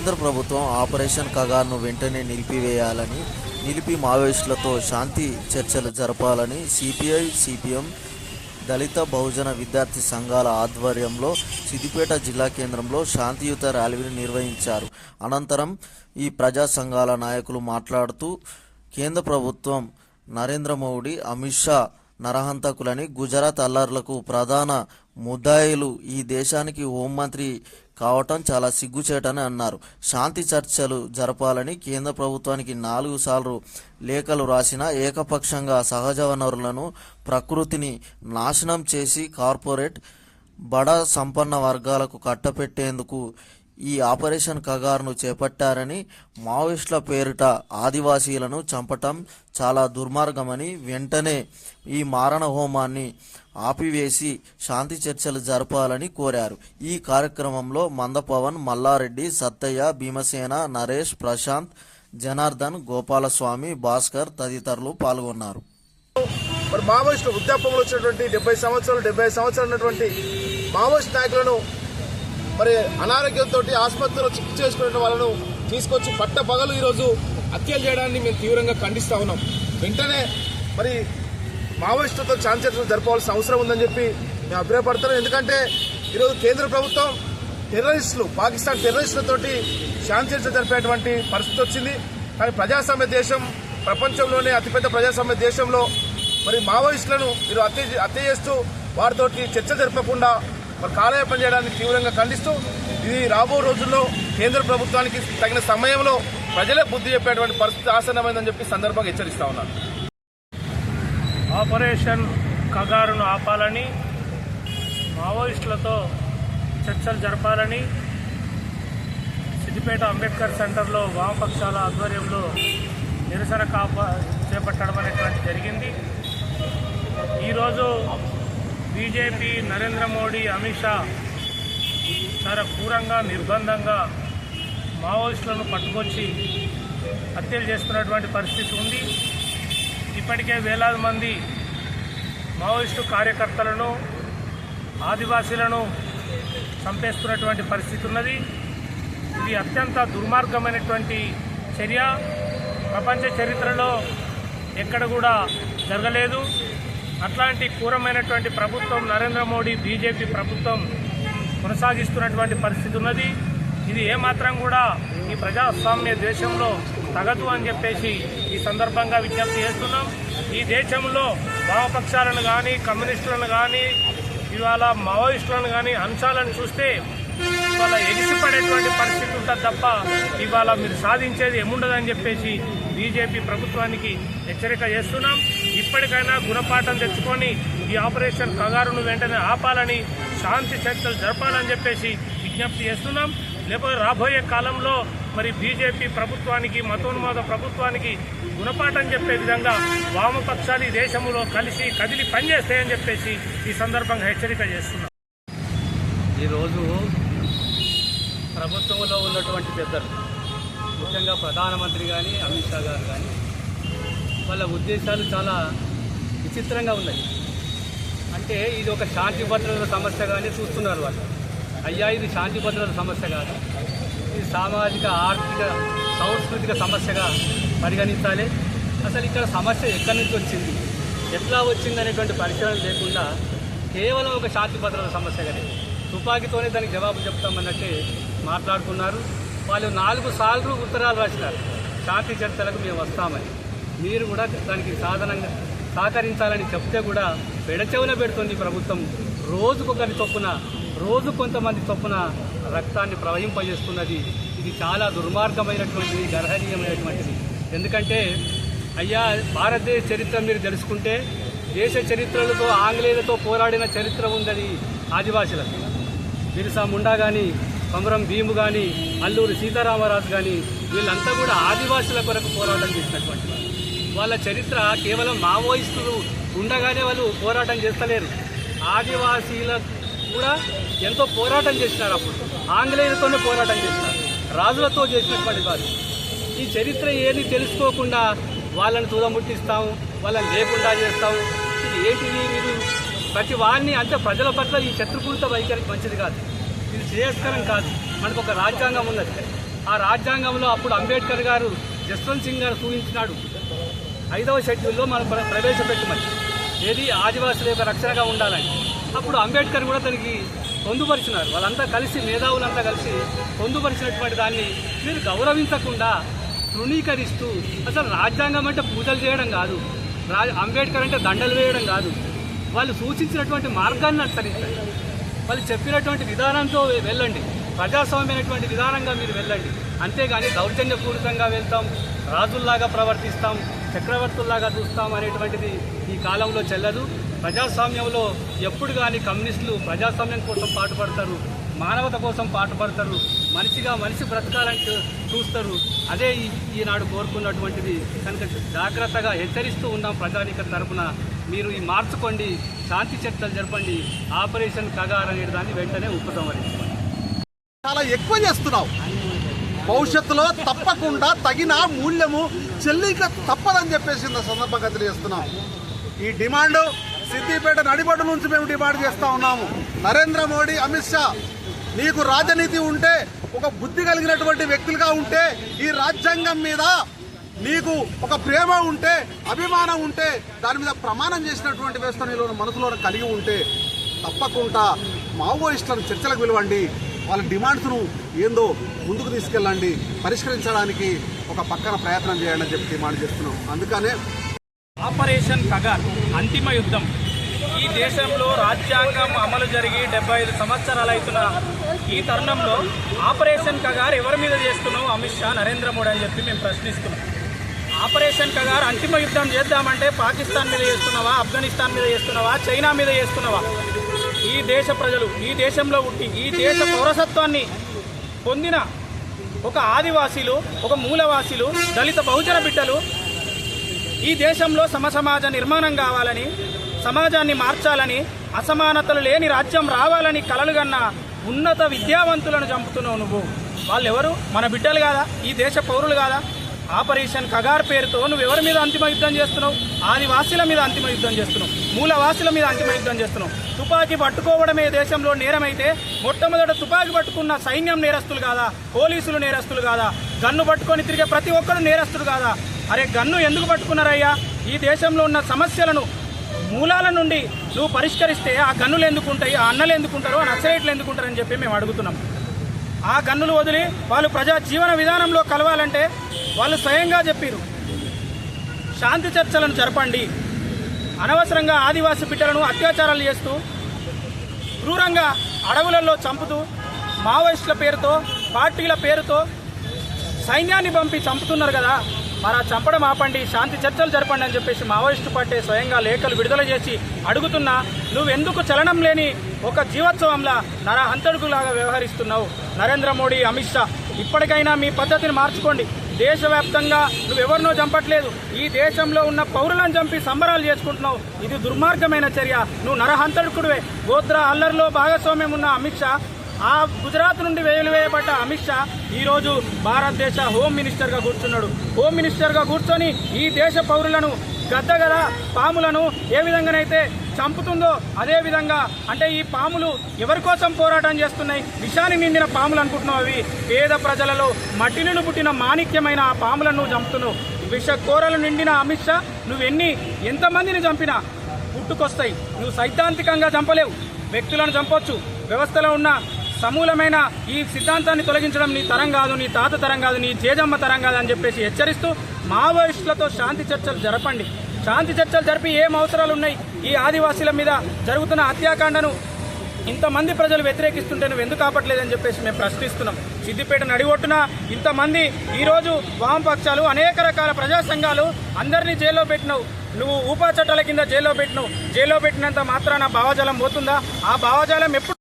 కేంద్ర ప్రభుత్వం ఆపరేషన్ కగార్ను వెంటనే నిలిపివేయాలని నిలిపి మావోయిస్టులతో శాంతి చర్చలు జరపాలని సిపిఐ సిపిఎం దళిత బహుజన విద్యార్థి సంఘాల ఆధ్వర్యంలో సిద్దిపేట జిల్లా కేంద్రంలో శాంతియుత ర్యాలీని నిర్వహించారు. అనంతరం ఈ ప్రజా సంఘాల నాయకులు మాట్లాడుతూ కేంద్ర ప్రభుత్వం నరేంద్ర మోడీ అమిత్ షా నరహంతకులని గుజరాత్ అల్లర్లకు ప్రధాన ముద్దాయిలు ఈ దేశానికి హోంమంత్రి కావటం చాలా సిగ్గుచేటని అన్నారు. శాంతి చర్చలు జరపాలని కేంద్ర ప్రభుత్వానికి నాలుగు సార్లు లేఖలు రాసిన ఏకపక్షంగా సహజ వనరులను ప్రకృతిని నాశనం చేసి కార్పొరేట్ బడ సంపన్న వర్గాలకు కట్టపెట్టేందుకు ఈ ఆపరేషన్ కగార్ను చేపట్టారని మావోయిస్టుల పేరిట ఆదివాసీలను చంపటం చాలా దుర్మార్గమని వెంటనే ఈ మారణ హోమాన్ని ఆపివేసి శాంతి చర్చలు జరపాలని కోరారు. ఈ కార్యక్రమంలో మందపవన్ మల్లారెడ్డి సత్తయ్య భీమసేన నరేష్ ప్రశాంత్ జనార్దన్ గోపాలస్వామి భాస్కర్ తదితరులు పాల్గొన్నారు. మరి మావోయిస్టు వృద్ధాపంలో వచ్చినటువంటి డెబ్బై సంవత్సరాలు డెబ్బై సంవత్సరాలు ఉన్నటువంటి మావోయిస్ట్ నాయకులను మరి అనారోగ్యంతో ఆసుపత్రిలో చికిత్స చేసుకునే వాళ్ళను తీసుకొచ్చి పట్ట పగలు ఈరోజు హత్యలు చేయడాన్ని మేము తీవ్రంగా ఖండిస్తా ఉన్నాం. వెంటనే మరి మావోయిస్టులతో ఛాన్సెస్ జరపవలసిన అవసరం ఉందని చెప్పి మేము అభిప్రాయపడుతున్నాం. ఎందుకంటే ఈరోజు కేంద్ర ప్రభుత్వం టెర్రరిస్టులు పాకిస్తాన్ టెర్రరిస్టులతోటి శాంతి జరిపేటువంటి పరిస్థితి వచ్చింది. కానీ ప్రజాస్వామ్య దేశం ప్రపంచంలోనే అతిపెద్ద ప్రజాస్వామ్య దేశంలో మరి మావోయిస్టులను మీరు హత్య హత్య చేస్తూ వారితోటి చర్చ జరపకుండా మరి కాలయాపన చేయడానికి తీవ్రంగా ఖండిస్తూ ఇది రాబో రోజుల్లో కేంద్ర ప్రభుత్వానికి తగిన సమయంలో ప్రజలే బుద్ధి చెప్పేటువంటి పరిస్థితి ఆసన్నమైందని చెప్పి సందర్భంగా హెచ్చరిస్తా ఉన్నాను. ఆపరేషన్ కగారును ఆపాలని మావోయిస్టులతో చర్చలు జరపాలని సిద్దిపేట అంబేద్కర్ సెంటర్లో వామపక్షాల ఆధ్వర్యంలో నిరసన కాప చేపట్టడం అనేటువంటి జరిగింది. ఈరోజు బీజేపీ నరేంద్ర మోడీ అమిత్ షా చాలా క్రూరంగా నిర్బంధంగా మావోయిస్టులను పట్టుకొచ్చి హత్యలు చేస్తున్నటువంటి పరిస్థితి ఉంది. ఇప్పటికే వేలాది మంది మావోయిస్టు కార్యకర్తలను ఆదివాసీలను చంపేస్తున్నటువంటి పరిస్థితి ఉన్నది. ఇది అత్యంత దుర్మార్గమైనటువంటి చర్య. ప్రపంచ చరిత్రలో ఎక్కడ కూడా జరగలేదు. అట్లాంటి క్రూరమైనటువంటి ప్రభుత్వం నరేంద్ర మోడీ బీజేపీ ప్రభుత్వం కొనసాగిస్తున్నటువంటి పరిస్థితి ఉన్నది. ఇది ఏమాత్రం కూడా ఈ ప్రజాస్వామ్య దేశంలో తగదు అని చెప్పేసి ఈ సందర్భంగా విజ్ఞప్తి చేస్తున్నాం. ఈ దేశంలో వామపక్షాలను కానీ కమ్యూనిస్టులను కానీ ఇవాళ మావోయిస్టులను కానీ అంశాలను చూస్తే ఇవాళ ఎగిసిపడేటువంటి పరిస్థితి ఉంటుంది తప్ప ఇవాళ మీరు సాధించేది ఏముండదని చెప్పేసి బీజేపీ ప్రభుత్వానికి హెచ్చరిక చేస్తున్నాం. ఇప్పటికైనా గుణపాఠం తెచ్చుకొని ఈ ఆపరేషన్ కగారును వెంటనే ఆపాలని శాంతి చర్చలు జరపాలని చెప్పేసి విజ్ఞప్తి చేస్తున్నాం. లేకపోతే రాబోయే కాలంలో మరి బీజేపీ ప్రభుత్వానికి మతోన్మాద ప్రభుత్వానికి గుణపాఠం చెప్పే విధంగా వామపక్షాలు దేశంలో కలిసి కదిలి పనిచేస్తాయని చెప్పేసి ఈ సందర్భంగా హెచ్చరిక చేస్తున్నాం. ఈరోజు ప్రభుత్వంలో ఉన్నటువంటి పెద్దలు ముఖ్యంగా ప్రధానమంత్రి కానీ అమిత్ షా గారు కానీ వాళ్ళ ఉద్దేశాలు చాలా విచిత్రంగా ఉన్నాయి. అంటే ఇది ఒక శాంతి భద్రతల సమస్యగానే చూస్తున్నారు వాళ్ళు. అయ్యా ఇది శాంతి భద్రతల సమస్య కాదు. ఇది సామాజిక ఆర్థిక సాంస్కృతిక సమస్యగా పరిగణించాలి. అసలు ఇక్కడ సమస్య ఎక్కడి నుంచి వచ్చింది? ఎట్లా వచ్చింది అనేటువంటి పరిశీలన లేకుండా కేవలం ఒక శాంతి భద్రతల సమస్యగానే. తుపాకీతోనే దానికి జవాబు చెప్తామన్నట్టే మాట్లాడుకున్నారు. వాళ్ళు నాలుగు సార్లు ఉత్తరాలు రాసినారు. శాంతి చర్చలకు మేము వస్తామని. మీరు కూడా దానికి సాధనంగా సహకరించాలని చెప్తే కూడా పెడచెవున పెడుతుంది ప్రభుత్వం. రోజుకొకరి చొప్పున రోజు కొంతమంది చొప్పున రక్తాన్ని ప్రవహింపజేస్తున్నది. ఇది చాలా దుర్మార్గమైనటువంటిది గర్హనీయమైనటువంటిది. ఎందుకంటే అయ్యా భారతదేశ చరిత్ర మీరు తెలుసుకుంటే దేశ చరిత్రలతో ఆంగ్లేయులతో పోరాడిన చరిత్ర ఉందని ఆదివాసులకు. బిర్సా ముండా కానీ కొమరం భీము కానీ అల్లూరి సీతారామరాజు కానీ వీళ్ళంతా కూడా ఆదివాసుల కొరకు పోరాటం చేసినటువంటి వాళ్ళ. చరిత్ర కేవలం మావోయిస్టులు ఉండగానే వాళ్ళు పోరాటం చేస్తలేరు. ఆదివాసీల కూడా ఎంతో పోరాటం చేసినారు అప్పుడు. ఆంగ్లేయులతోనే పోరాటం చేసినారు. రాజులతో చేసినటువంటి వారు ఈ చరిత్ర ఏది తెలుసుకోకుండా వాళ్ళని తుదముట్టిస్తాం వాళ్ళని లేకుండా చేస్తాం ఇది ఏంటిది? మీరు ప్రతి వారిని అంటే ప్రజల పట్ల ఈ శత్రుపూరిత వైఖరికి మంచిది కాదు. ఇది శ్రేయస్కరం కాదు. మనకు ఒక రాజ్యాంగం ఉన్నది. ఆ ఆ రాజ్యాంగంలో అప్పుడు అంబేద్కర్ గారు జస్వంత్ సింగ్ గారు సూచించినాడు. ఐదవ షెడ్యూల్లో మనం ప్రవేశపెట్టమని. ఏది ఆదివాసుల యొక్క రక్షణగా ఉండాలని. అప్పుడు అంబేద్కర్ కూడా తనకి పొందుపరిచినారు. వాళ్ళంతా కలిసి మేధావులంతా కలిసి పొందుపరిచినటువంటి దాన్ని మీరు గౌరవించకుండా తృణీకరిస్తూ అసలు రాజ్యాంగం అంటే పూజలు చేయడం కాదు. రా అంబేద్కర్ అంటే దండలు వేయడం కాదు. వాళ్ళు సూచించినటువంటి మార్గాన్ని అనుసరించండి వాళ్ళు చెప్పినటువంటి విధానంతో వెళ్ళండి. ప్రజాస్వామ్యమైనటువంటి విధానంగా మీరు వెళ్ళండి. అంతేగాని దౌర్జన్యపూరితంగా వెళ్తాం రాజుల్లాగా ప్రవర్తిస్తాం చక్రవర్తుల్లాగా చూస్తాం అనేటువంటిది ఈ కాలంలో చెల్లదు. ప్రజాస్వామ్యంలో ఎప్పుడు కానీ కమ్యూనిస్టులు ప్రజాస్వామ్యం కోసం పాటుపడతారు మానవత కోసం పాటుపడతారు మనిషిగా మనిషి బ్రతకాలని చూస్తారు. అదే ఈ- ఈనాడు కోరుకున్నటువంటిది. కనుక జాగ్రత్తగా హెచ్చరిస్తూ ఉన్నాం ప్రజానిక తరపున. మీరు ఈ మార్చుకోండి శాంతి చర్చలు జరపండి ఆపరేషన్ కగార్ అనే దాన్ని వెంటనే ఉపసంహరించుకోండి చాలా ఎక్కువ చేస్తున్నావు. భవిష్యత్తులో తప్పకుండా తగిన మూల్యము చెల్లిక తప్పదని చెప్పేసి సందర్భంగా తెలియజేస్తున్నాం. ఈ డిమాండ్ సిద్దిపేట నడిబడ్డు నుంచి మేము డిమాండ్ చేస్తూ ఉన్నాము. నరేంద్ర మోడీ అమిత్ షా నీకు రాజనీతి ఉంటే ఒక బుద్ధి కలిగినటువంటి వ్యక్తులుగా ఉంటే ఈ రాజ్యాంగం మీద నీకు ఒక ప్రేమ ఉంటే అభిమానం ఉంటే దాని మీద ప్రమాణం చేసినటువంటి వ్యవస్థ నీలో మనసులో కలిగి ఉంటే తప్పకుండా మావోయిస్టులను చర్చలకు పిలవండి. వాళ్ళ డిమాండ్స్ను ఏందో ముందుకు తీసుకెళ్ళండి. పరిష్కరించడానికి ఒక పక్కన ప్రయత్నం చేయండి అని చెప్పి డిమాండ్ చేస్తున్నాం. అందుకనే ఆపరేషన్ కగార్ అంతిమ యుద్ధం. ఈ దేశంలో రాజ్యాంగం అమలు జరిగి డెబ్బై ఐదు సంవత్సరాలు అవుతున్న ఈ తరుణంలో ఆపరేషన్ కగార్ ఎవరి మీద చేస్తున్నావు? అమిత్ షా నరేంద్ర మోడీ అని చెప్పి మేము ప్రశ్నిస్తున్నాం. ఆపరేషన్ కగారు అంతిమ యుద్ధం చేద్దామంటే పాకిస్తాన్ మీద చేస్తున్నావా ఆఫ్ఘనిస్తాన్ మీద చేస్తున్నావా చైనా మీద చేస్తున్నావా? ఈ దేశ ప్రజలు ఈ దేశంలో ఉట్టి ఈ దేశ పౌరసత్వాన్ని పొందిన ఒక ఆదివాసీలు ఒక మూలవాసీలు దళిత బహుజన బిడ్డలు ఈ దేశంలో సమసమాజ నిర్మాణం కావాలని సమాజాన్ని మార్చాలని అసమానతలు లేని రాజ్యం రావాలని కలలుగన్న ఉన్నత విద్యావంతులను చంపుతున్నావు నువ్వు. వాళ్ళెవరు? మన బిడ్డలు కాదా? ఈ దేశ పౌరులు కాదా? ఆపరేషన్ కగార్ పేరుతో నువ్వు ఎవరి మీద అంతిమ యుద్ధం చేస్తున్నావు? ఆదివాసీల మీద అంతిమ యుద్ధం చేస్తున్నావు. మూలవాసుల మీద అంతిమ యుద్ధం చేస్తున్నావు. తుపాకీ పట్టుకోవడమే దేశంలో నేరమైతే మొట్టమొదట తుపాకీ పట్టుకున్న సైన్యం నేరస్తులు కాదా? పోలీసులు నేరస్తులు కాదా? గన్ను పట్టుకొని తిరిగే ప్రతి ఒక్కరు నేరస్తుడు కాదా? అరే గన్ను ఎందుకు పట్టుకున్నారయ్యా? ఈ దేశంలో ఉన్న సమస్యలను మూలాల నుండి నువ్వు పరిష్కరిస్తే ఆ గన్నులు ఎందుకుంటాయి ఆ అన్నలు ఎందుకుంటారు ఆ నక్సలైట్లు ఎందుకుంటారు అని చెప్పి మేము అడుగుతున్నాం. ఆ గన్నులు వదిలి వాళ్ళు ప్రజా జీవన విధానంలో కలవాలంటే వాళ్ళు స్వయంగా చెప్పారు. శాంతి చర్చలను జరపండి. అనవసరంగా ఆదివాసీ బిడ్డలను అత్యాచారాలు చేస్తూ క్రూరంగా అడవులలో చంపుతూ మావోయిస్టుల పేరుతో పార్టీల పేరుతో సైన్యాన్ని పంపి చంపుతున్నారు కదా. మరి ఆ చంపడం ఆపండి శాంతి చర్చలు జరపండి అని చెప్పేసి మావోయిస్టు పార్టీ స్వయంగా లేఖలు విడుదల చేసి అడుగుతున్నా నువ్వెందుకు చలనం లేని ఒక జీవోత్సవంలా నరహంతడుకులాగా వ్యవహరిస్తున్నావు? నరేంద్ర మోడీ అమిత్ షా ఇప్పటికైనా మీ పద్ధతిని మార్చుకోండి. దేశవ్యాప్తంగా నువ్వెవరినో చంపట్లేదు. ఈ దేశంలో ఉన్న పౌరులను చంపి సంబరాలు చేసుకుంటున్నావు. ఇది దుర్మార్గమైన చర్య. నువ్వు నరహంతడుకుడివే. గోత్ర అల్లర్లో భాగస్వామ్యం ఉన్న అమిత్ షా ఆ గుజరాత్ నుండి వేయబడ్డ అమిత్ షా ఈరోజు భారతదేశ హోమ్ మినిస్టర్గా కూర్చున్నాడు. హోమ్ మినిస్టర్గా కూర్చొని ఈ దేశ పౌరులను గద్దగల పాములను ఏ విధంగానైతే చంపుతుందో అదే విధంగా అంటే ఈ పాములు ఎవరి కోసం పోరాటం చేస్తున్నాయి? విషాన్ని నిండిన పాములు అనుకుంటున్నావు అవి. పేద ప్రజలలో మట్టిని పుట్టిన మాణిక్యమైన ఆ పాములను నువ్వు చంపుతున్నావు. విష కోరలు నిండిన అమిత్ షా నువ్వెన్ని ఎంతమందిని చంపినా పుట్టుకొస్తాయి. నువ్వు సైద్ధాంతికంగా చంపలేవు. వ్యక్తులను చంపొచ్చు. వ్యవస్థలో ఉన్న సమూలమైన ఈ సిద్ధాంతాన్ని తొలగించడం నీ తరం కాదు నీ తాత తరం కాదు నీ జేజమ్మ తరం కాదు అని చెప్పేసి హెచ్చరిస్తూ మావోయిస్టులతో శాంతి చర్చలు జరపండి. శాంతి చర్చలు జరిపి ఏం అవసరాలు ఉన్నాయి? ఈ ఆదివాసీల మీద జరుగుతున్న హత్యాకాండను ఇంతమంది ప్రజలు వ్యతిరేకిస్తుంటే నువ్వు ఎందుకు ఆపట్లేదని చెప్పేసి మేము ప్రశ్నిస్తున్నాం. సిద్దిపేట నడిగొట్టున ఇంతమంది ఈరోజు వామపక్షాలు అనేక రకాల ప్రజా సంఘాలు అందరినీ జైల్లో పెట్టినావు. నువ్వు ఊపా చట్టాల కింద జైల్లో పెట్టినావు. జైల్లో పెట్టినంత మాత్రాన భావజాలం పోతుందా? ఆ భావజాలం ఎప్పుడు